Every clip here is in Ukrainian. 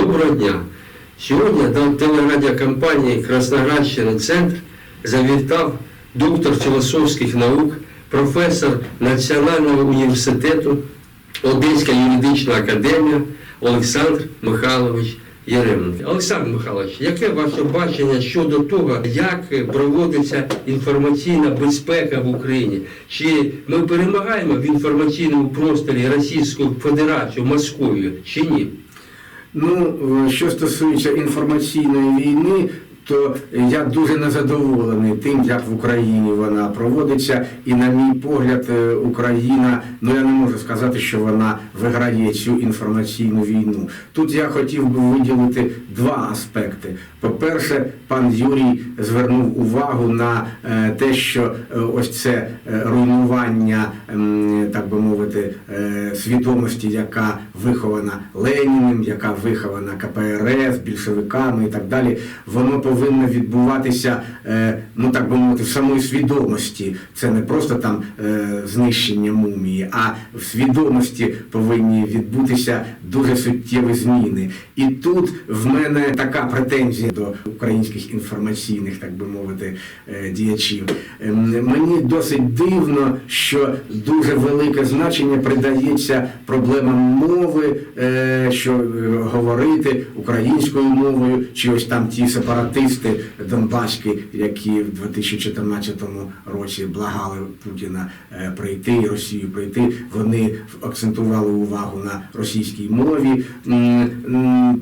Доброго дня! Сьогодні до телерадіокомпанії Красноградщина Центр завітав доктор філософських наук, професор Національного університету Одеська юридична академія Олександр Михайлович Єременко. Олександр Михайлович, яке ваше бачення щодо того, як проводиться інформаційна безпека в Україні? Чи ми перемагаємо в інформаційному просторі Російську Федерацію, Московію, чи ні? Ну, е, що стосується інформаційної війни, то я дуже незадоволений тим, як в Україні вона проводиться. І, на мій погляд, е, Україна, ну я не можу сказати, що вона виграє цю інформаційну війну. Тут я хотів би виділити два аспекти. По-перше, пан Юрій звернув увагу на е, те, що ось це руйнування, так би мовити, свідомості, яка вихована Леніним, яка вихована КПРС, більшовиками і так далі, воно повинно відбуватися, е, ну так би мовити, в самої свідомості. Це не просто там е, знищення мумії, а в свідомості повинні відбутися дуже суттєві зміни. І тут в мене така претензія до українських інформаційних, так би мовити, е, діячів. Ем, Мені досить дивно, що дуже велике значення придається проблемам мови, е, що е, говорити українською мовою, чи ось там ті сепаратисти донбаські, які в 2014 році благали Путіна е, прийти і Росію прийти, вони акцентували увагу на російській мові.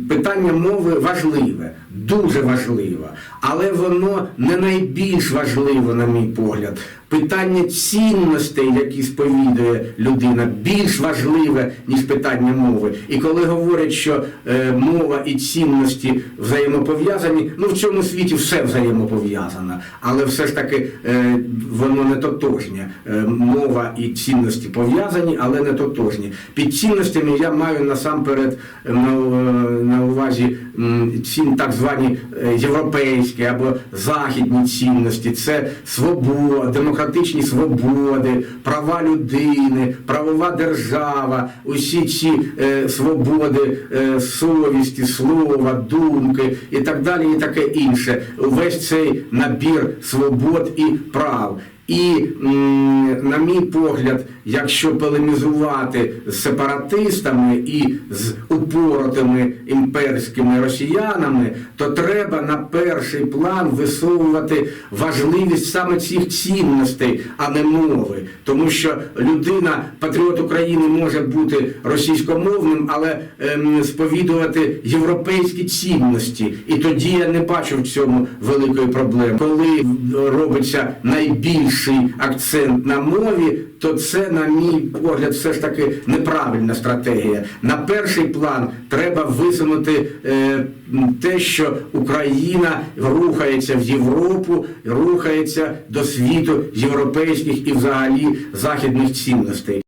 Питання мови важливе, дуже важливе, але воно не найбільш важливе, на мій погляд. Питання цінностей, які сповідує людина, більш важливе, ніж питання мови. І коли говорять, що е, мова і цінності взаємопов'язані, ну в цьому світі все взаємопов'язано, але все ж таки е, воно не тотожнє. Е, мова і цінності пов'язані, але не тотожні. Під цінностями я маю насамперед е, на, е, на увазі м, ці так звані е, європейські або західні цінності. Це свобода, демократичні свободи, права людини, правова держава, усі ці е, свободи е, совісті, слова, думки і так далі, і таке інше. Увесь цей набір свобод і прав. І, на мій погляд, якщо полемізувати з сепаратистами і з упоротими імперськими росіянами, то треба на перший план висовувати важливість саме цих цінностей, а не мови. Тому що людина, патріот України, може бути російськомовним, але ем, сповідувати європейські цінності. І тоді я не бачу в цьому великої проблеми. Коли робиться найбільший акцент на мові, то це, на мій погляд, все ж таки неправильна стратегія. На перший план треба висунути е, те, що Україна рухається в Європу, рухається до світу європейських і взагалі західних цінностей.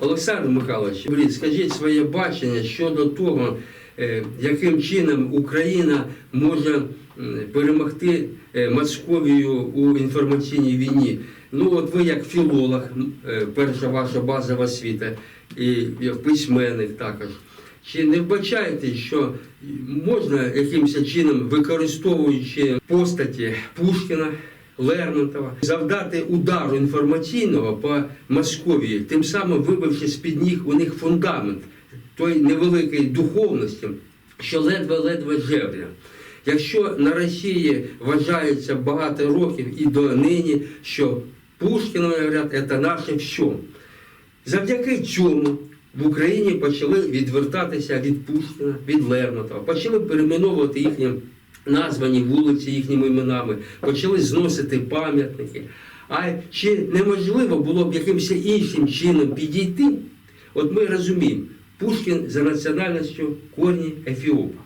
Олександр Михайлович, скажіть своє бачення щодо того, яким чином Україна може перемогти е, Московію у інформаційній війні. Ну, от ви як філолог, е, перша ваша базова освіта, і письменник також. Чи не вбачаєте, що можна якимось чином, використовуючи постаті Пушкіна, Лермонтова, завдати удару інформаційного по Московії, тим самим вибивши з-під ніг у них фундамент той невеликої духовності, що ледве-ледве жевря. Якщо на Росії вважається багато років і до нині, що Пушкін, говорять, це наше все. Завдяки цьому в Україні почали відвертатися від Пушкіна, від Лермонтова, почали перейменовувати їхні названі вулиці їхніми іменами, почали зносити пам'ятники. А чи неможливо було б якимось іншим чином підійти? От ми розуміємо, Пушкін за національністю корні Ефіопа.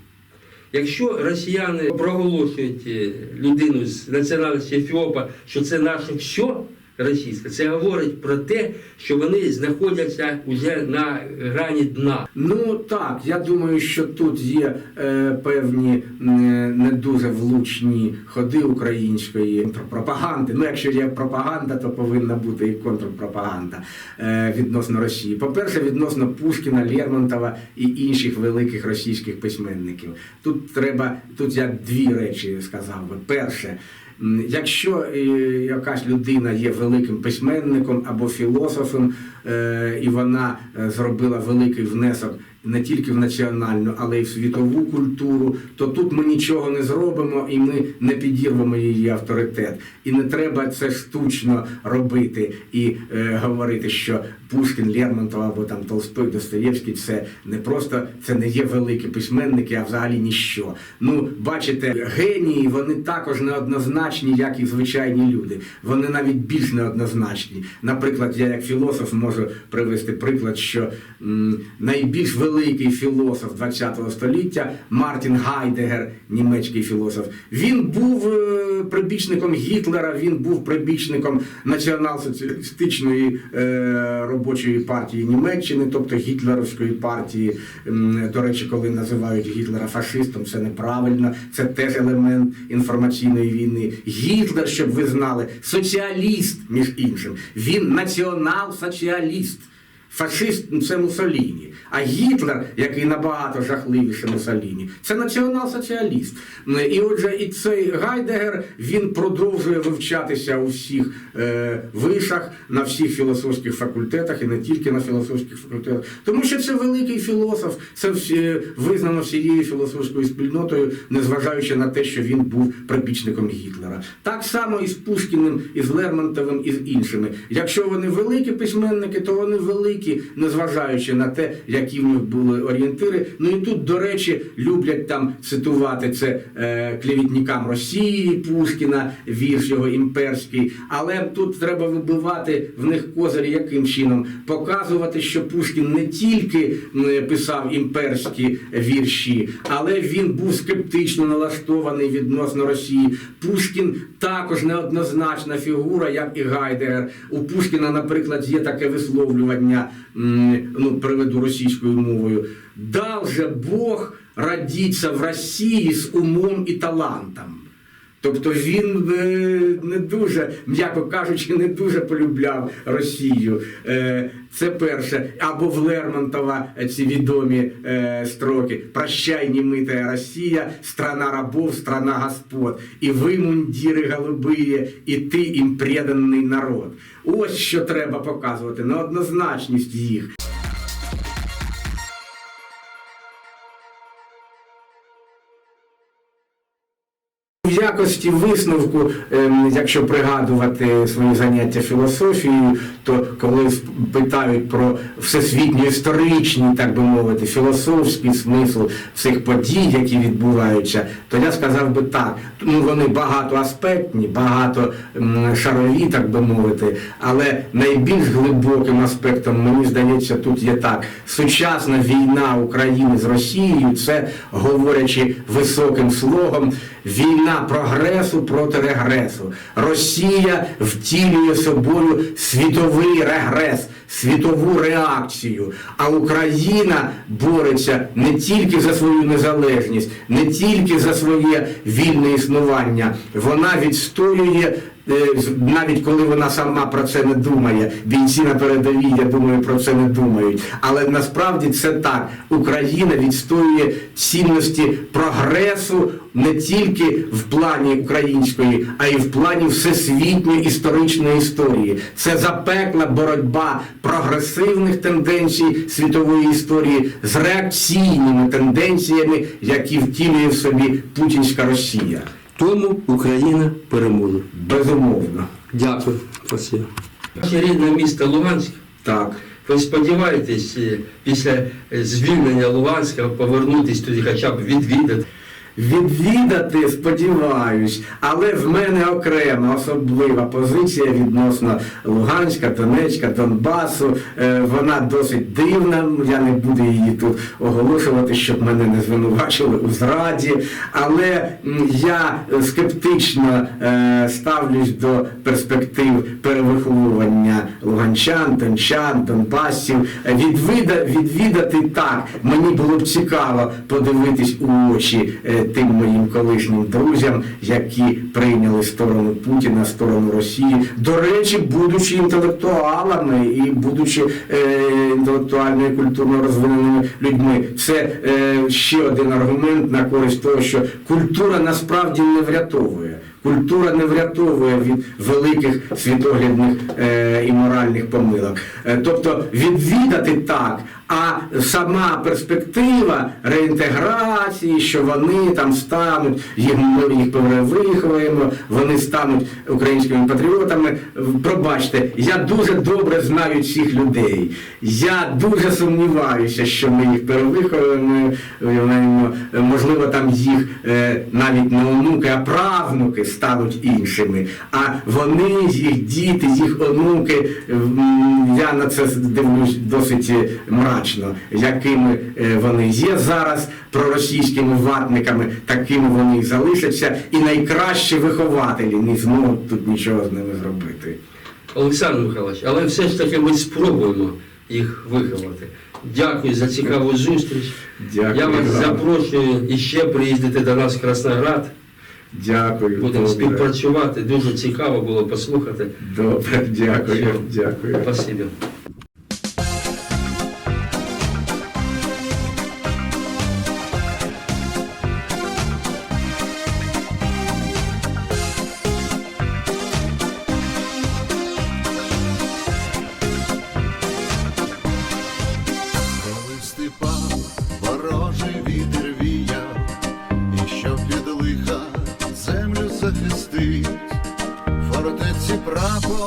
Якщо росіяни проголошують е, людину з національності Ефіопа, що це наше все, російська. Це говорить про те, що вони знаходяться вже на грані дна. Ну так, я думаю, що тут є е, певні м, не дуже влучні ходи української пропаганди. Ну, якщо є пропаганда, то повинна бути і контрпропаганда е, відносно Росії. По-перше, відносно Пушкіна, Лермонтова і інших великих російських письменників. Тут треба, тут я дві речі сказав би. Перше. Якщо е, якась людина є великим письменником або філософом, е, і вона е, зробила великий внесок не тільки в національну, але й в світову культуру, то тут ми нічого не зробимо і ми не підірвемо її авторитет. І не треба це штучно робити і е, говорити, що Пушкін, Лермонтов або там Толстой, Достоєвський це не просто це не є великі письменники, а взагалі ніщо. Ну, бачите, генії вони також неоднозначні, як і звичайні люди. Вони навіть більш неоднозначні. Наприклад, я як філософ можу привести приклад, що м, найбільш великий філософ ХХ століття Мартін Гайдегер, німецький філософ, він був е, прибічником Гітлера, він був прибічником націонал-соціалістичної е, робочої партії Німеччини, тобто гітлерівської партії. До речі, коли називають Гітлера фашистом, це неправильно, це теж елемент інформаційної війни. Гітлер, щоб ви знали, соціаліст, між іншим. Він націонал-соціаліст. Фашист це Мусоліні, а Гітлер, який набагато жахливіше Мусоліні, це націонал-соціаліст. І отже, і цей Гайдегер він продовжує вивчатися у всіх е, вишах, на всіх філософських факультетах і не тільки на філософських факультетах, тому що це великий філософ, це всі, визнано всією філософською спільнотою, незважаючи на те, що він був прибічником Гітлера. Так само і з Пушкіним, і з Лермонтовим, і з іншими. Якщо вони великі письменники, то вони великі, незважаючи на те, які в них були орієнтири. Ну і тут, до речі, люблять там цитувати це е, клівітникам Росії, Пушкіна, вірш його імперський. Але тут треба вибивати в них козирі яким чином, показувати, що Пушкін не тільки писав імперські вірші, але він був скептично налаштований відносно Росії. Пушкін також неоднозначна фігура, як і Гайдегер. У Пушкіна, наприклад, є таке висловлювання, ну приведу російською мовою. Дав же Бог родиться в Росії з умом і талантом. Тобто він е, не дуже, м'яко кажучи, не дуже полюбляв Росію. Е, Це перше. Або в Лермонтова ці відомі е, строки Прощай, немитая Росія, страна рабов, страна господ, і ви, мундіри голубиє, і ти їм преданий народ. Ось що треба показувати, неоднозначність їх. В якості висновку, ем, якщо пригадувати свої заняття філософією, то коли питають про всесвітньо історичні, так би мовити, філософський смисл всіх подій, які відбуваються, то я сказав би так. Ну вони багатоаспектні, багато шарові, так би мовити, але найбільш глибоким аспектом, мені здається, тут є так: сучасна війна України з Росією, це говорячи високим слогом, війна прогресу проти регресу. Росія втілює собою світовий регрес, світову реакцію. А Україна бореться не тільки за свою незалежність, не тільки за своє вільне існування. Вона відстоює. Е, Навіть коли вона сама про це не думає, бійці на передовій, я думаю, про це не думають. Але насправді це так. Україна відстоює цінності прогресу не тільки в плані української, а й в плані всесвітньої історичної історії. Це запекла боротьба прогресивних тенденцій світової історії з реакційними тенденціями, які втілює в собі путінська Росія. Тому Україна переможе. Безумовно. Дякую. Спасибо. Ваше рідне місто Луганськ. Так. Ви сподіваєтесь е, після е, звільнення Луганська повернутися туди, хоча б відвідати? Відвідати, сподіваюсь, але в мене окрема особлива позиція відносно Луганська, Донецька, Донбасу. Е, Вона досить дивна. Я не буду її тут оголошувати, щоб мене не звинувачили у зраді. Але я скептично е, ставлюсь до перспектив перевиховування луганчан, дончан, донбасів. Відвіда, відвідати так. Мені було б цікаво подивитись у очі е, тим моїм колишнім друзям, які прийняли сторону Путіна, сторону Росії. До речі, будучи інтелектуалами і будучи е, інтелектуально і культурно розвиненими людьми, це е, ще один аргумент на користь того, що культура насправді не врятовує. Культура не врятовує від великих світоглядних е, і моральних помилок. Е, тобто відвідати так, а сама перспектива реінтеграції, що вони там стануть, їх, ми їх перевиховуємо, вони стануть українськими патріотами. Пробачте, я дуже добре знаю цих людей. Я дуже сумніваюся, що ми їх перевиховуємо, можливо, там їх е, навіть не онуки, а правнуки стануть іншими. А вони, їх діти, їх онуки, я на це дивлюсь досить мрачно, якими е, вони є зараз проросійськими ватниками, такими вони і залишаться, і найкращі вихователі не зможуть тут нічого з ними зробити. Олександр Михайлович, але все ж таки ми спробуємо їх виховати. Дякую за цікаву зустріч. Дякую. Я вас запрошую іще приїздити до нас в Красноград. Дякую. Будемо співпрацювати. Дуже цікаво було послухати. Добре, дякую, Все. дякую. Спасибі.